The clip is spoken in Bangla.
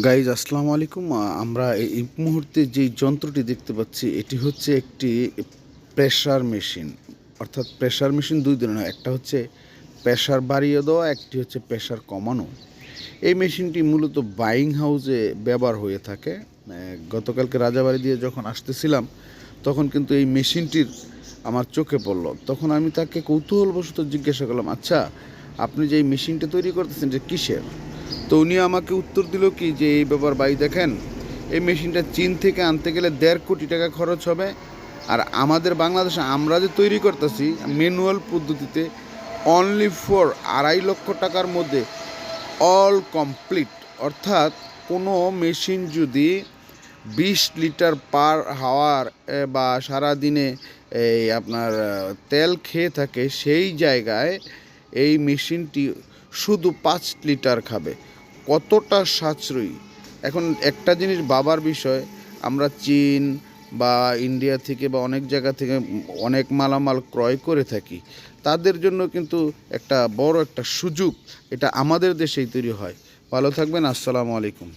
গাইজ আসসালামু আলাইকুম। আমরা এই মুহূর্তে যেই যন্ত্রটি দেখতে পাচ্ছি, এটি হচ্ছে একটি প্রেশার মেশিন অর্থাৎ প্রেশার মেশিন দুই ধরনের একটা হচ্ছে প্রেশার বাড়িয়ে দেওয়া, একটি হচ্ছে প্রেশার কমানো। এই মেশিনটি মূলত বাইং হাউসে ব্যবহার হয়ে থাকে। গতকালকে রাজাবাড়ি দিয়ে যখন আসতেছিলাম, তখন কিন্তু এই মেশিনটির আমার চোখে পড়ল। তখন আমি তাকে কৌতূহলবশত জিজ্ঞাসা করলাম আচ্ছা আপনি যে এই মেশিনটা তৈরি করতেছেন যে কিসের? তো উনি আমাকে উত্তর দিল কি যে এই ব্যাপার ভাই দেখেন, এই মেশিনটা চীন থেকে আনতে গেলে দেড় কোটি টাকা খরচ হবে। আর আমাদের বাংলাদেশে আমরা যে তৈরি করতেছি ম্যানুয়াল পদ্ধতিতে অনলি ফর আড়াই লক্ষ টাকার মধ্যে অল কমপ্লিট অর্থাৎ কোনো মেশিন যদি বিশ লিটার পার হাওয়ার বা সারা দিনে এই আপনার তেল খেয়ে থাকে সেই জায়গায় এই মেশিনটি শুধু পাঁচ লিটার খাবে। কতটা সাশ্রয়ী। এখন একটা জিনিস বাবার বিষয়, আমরা চীন বা ইন্ডিয়া থেকে বা অনেক জায়গা থেকে অনেক মালামাল ক্রয় করে থাকি, তাদের জন্য কিন্তু একটা বড় একটা সুযোগ, এটা আমাদের দেশেই তৈরি হয়। ভালো থাকবেন, আসসালামু আলাইকুম।